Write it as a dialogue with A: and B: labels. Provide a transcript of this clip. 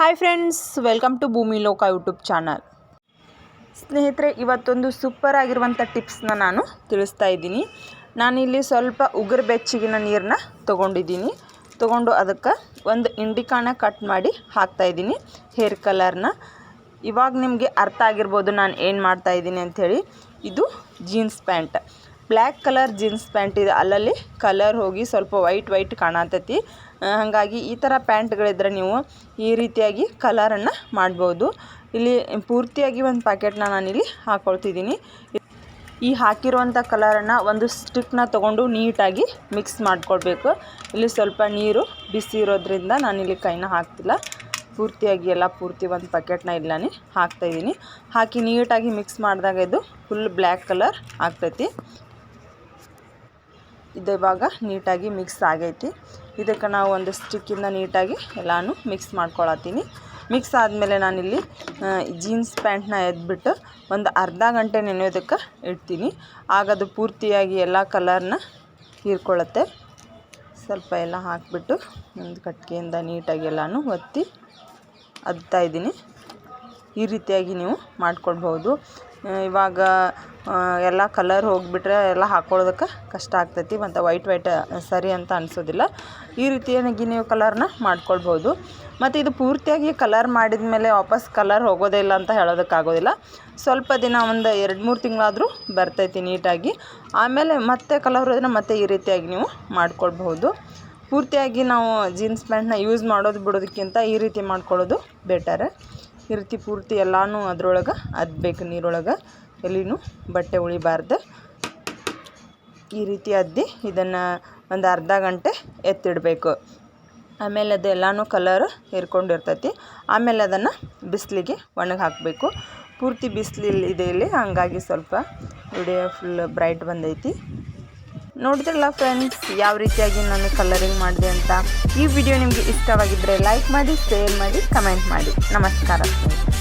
A: Hi friends welcome to ಭೂಮಿ ಲೋಕ YouTube channel ಸ್ನೇಹಿತರೆ, ಇವತ್ತೊಂದು ಸೂಪರ್ ಆಗಿರುವಂಥ ಟಿಪ್ಸ್ನ ನಾನು ತಿಳಿಸ್ತಾ ಇದ್ದೀನಿ. ನಾನಿಲ್ಲಿ ಸ್ವಲ್ಪ ಉಗುರು ಬೆಚ್ಚಗಿನ ನೀರನ್ನ ತೊಗೊಂಡಿದ್ದೀನಿ. ತೊಗೊಂಡು ಅದಕ್ಕೆ ಒಂದು ಇಂಡಿಕಾನ ಕಟ್ ಮಾಡಿ ಹಾಕ್ತಾಯಿದ್ದೀನಿ ಹೇರ್ ಕಲರ್ನ ಇವಾಗ ನಿಮಗೆ ಅರ್ಥ ಆಗಿರ್ಬೋದು ನಾನು ಏನು ಮಾಡ್ತಾ ಇದ್ದೀನಿ ಅಂಥೇಳಿ ಇದು jeans pant black colour jeans pant ಇದೆ. ಅಲ್ಲಲ್ಲಿ ಕಲರ್ ಹೋಗಿ ಸ್ವಲ್ಪ ವೈಟ್ ವೈಟ್ ಕಾಣತೈತಿ. ಹಾಗಾಗಿ ಈ ಥರ ಪ್ಯಾಂಟ್ಗಳಿದ್ರೆ ನೀವು ಈ ರೀತಿಯಾಗಿ ಕಲರನ್ನು ಮಾಡ್ಬೋದು. ಇಲ್ಲಿ ಪೂರ್ತಿಯಾಗಿ ಒಂದು ಪ್ಯಾಕೆಟ್ನ ನಾನಿಲ್ಲಿ ಹಾಕ್ಕೊಳ್ತಿದ್ದೀನಿ ಈ ಹಾಕಿರುವಂಥ ಕಲರನ್ನು ಒಂದು ಸ್ಟಿಕ್ನ ತೊಗೊಂಡು ನೀಟಾಗಿ ಮಿಕ್ಸ್ ಮಾಡ್ಕೊಳ್ಬೇಕು. ಇಲ್ಲಿ ಸ್ವಲ್ಪ ನೀರು ಬಿಸಿ ಇರೋದ್ರಿಂದ ನಾನಿಲ್ಲಿ ಕೈನ ಹಾಕ್ತಿಲ್ಲ. ಪೂರ್ತಿಯಾಗಿ ಎಲ್ಲ ಪೂರ್ತಿ ಒಂದು ಪ್ಯಾಕೆಟ್ನ ಇಲ್ಲಿ ನಾನು ಹಾಕ್ತಾಯಿದ್ದೀನಿ ಹಾಕಿ ನೀಟಾಗಿ ಮಿಕ್ಸ್ ಮಾಡಿದಾಗ ಇದು ಫುಲ್ ಬ್ಲ್ಯಾಕ್ ಕಲರ್ ಆಗ್ತೈತಿ. ಇದು ಇವಾಗ ನೀಟಾಗಿ ಮಿಕ್ಸ್ ಆಗೈತಿ. ಇದಕ್ಕೆ ನಾವು ಒಂದು ಸ್ಟಿಕ್ಕಿಂದ ನೀಟಾಗಿ ಎಲ್ಲನೂ ಮಿಕ್ಸ್ ಮಾಡ್ಕೊಳತ್ತೀನಿ. ಮಿಕ್ಸ್ ಆದಮೇಲೆ ನಾನಿಲ್ಲಿ ಜೀನ್ಸ್ ಪ್ಯಾಂಟ್ನ ಎದ್ಬಿಟ್ಟು ಒಂದು ಅರ್ಧ ಗಂಟೆ ನೆನೆಯೋದಕ್ಕೆ ಇಡ್ತೀನಿ. ಆಗ ಅದು ಪೂರ್ತಿಯಾಗಿ ಎಲ್ಲ ಕಲರ್ನ ಹೀರ್ಕೊಳ್ಳುತ್ತೆ ಸ್ವಲ್ಪ ಎಲ್ಲ ಹಾಕಿಬಿಟ್ಟು ಒಂದು ಕಟ್ಟಿಗೆಯಿಂದ ನೀಟಾಗಿ ಎಲ್ಲನೂ ಒತ್ತಿ ಅದ್ತಾ ಇದ್ದೀನಿ. ಈ ರೀತಿಯಾಗಿ ನೀವು ಮಾಡ್ಕೊಳ್ಬೋದು ಇವಾಗ ಎಲ್ಲ ಕಲರ್ ಹೋಗಿಬಿಟ್ರೆ ಎಲ್ಲ ಹಾಕ್ಕೊಳ್ಳೋದಕ್ಕೆ ಕಷ್ಟ ಆಗ್ತೈತಿ. ಮತ್ತು ವೈಟ್ ವೈಟ್ ಸರಿ ಅಂತ ಅನಿಸೋದಿಲ್ಲ. ಈ ರೀತಿಯಾಗಿ ನೀವು ಕಲರ್ನ ಮಾಡ್ಕೊಳ್ಬೋದು ಮತ್ತು ಇದು ಪೂರ್ತಿಯಾಗಿ ಕಲರ್ ಮಾಡಿದ ಮೇಲೆ ವಾಪಸ್ ಕಲರ್ ಹೋಗೋದೇ ಇಲ್ಲ ಅಂತ ಹೇಳೋದಕ್ಕಾಗೋದಿಲ್ಲ ಸ್ವಲ್ಪ ದಿನ ಒಂದು ಎರಡು ಮೂರು ತಿಂಗಳಾದರೂ ಬರ್ತೈತಿ ನೀಟಾಗಿ. ಆಮೇಲೆ ಮತ್ತೆ ಕಲರ್ ಹೋದ್ರೆ ಮತ್ತೆ ಈ ರೀತಿಯಾಗಿ ನೀವು ಮಾಡ್ಕೊಳ್ಬಹುದು. ಪೂರ್ತಿಯಾಗಿ ನಾವು ಜೀನ್ಸ್ ಪ್ಯಾಂಟ್ನ ಯೂಸ್ ಮಾಡೋದು ಬಿಡೋದಕ್ಕಿಂತ ಈ ರೀತಿ ಮಾಡ್ಕೊಳ್ಳೋದು ಬೆಟರ್ ಈ ರೀತಿ ಪೂರ್ತಿ ಎಲ್ಲನೂ ಅದ್ರೊಳಗೆ ಅದ್ಬೇಕು ನೀರೊಳಗೆ ಎಲ್ಲಿನೂ ಬಟ್ಟೆ ಉಳಿಬಾರ್ದು. ಈ ರೀತಿ ಅದ್ದಿ ಇದನ್ನು ಒಂದು ಅರ್ಧ ಗಂಟೆ ಎತ್ತಿಡಬೇಕು. ಆಮೇಲೆ ಅದು ಎಲ್ಲಾನು ಕಲರ್ ಹೀರ್ಕೊಂಡಿರ್ತೈತಿ ಆಮೇಲೆ ಅದನ್ನು ಬಿಸಿಲಿಗೆ ಒಣಗಿ ಹಾಕಬೇಕು ಪೂರ್ತಿ ಬಿಸಿಲಿಲ್ಲ ಇದೆ ಇಲ್ಲಿ, ಹಂಗಾಗಿ ಸ್ವಲ್ಪ, ವಿಡಿಯೋ ಫುಲ್ ಬ್ರೈಟ್ ಬಂದೈತಿ. ನೋಡಿದ್ರಲ್ಲ ಫ್ರೆಂಡ್ಸ್ ಯಾವ ರೀತಿಯಾಗಿ ನಾನು ಕಲರಿಂಗ್ ಮಾಡಿದೆ ಅಂತ? ಈ ವಿಡಿಯೋ ನಿಮಗೆ ಇಷ್ಟವಾಗಿದ್ದರೆ ಲೈಕ್ ಮಾಡಿ ಶೇರ್ ಮಾಡಿ ಕಮೆಂಟ್ ಮಾಡಿ. ನಮಸ್ಕಾರ ಸ್ನೇಹಿತರೆ.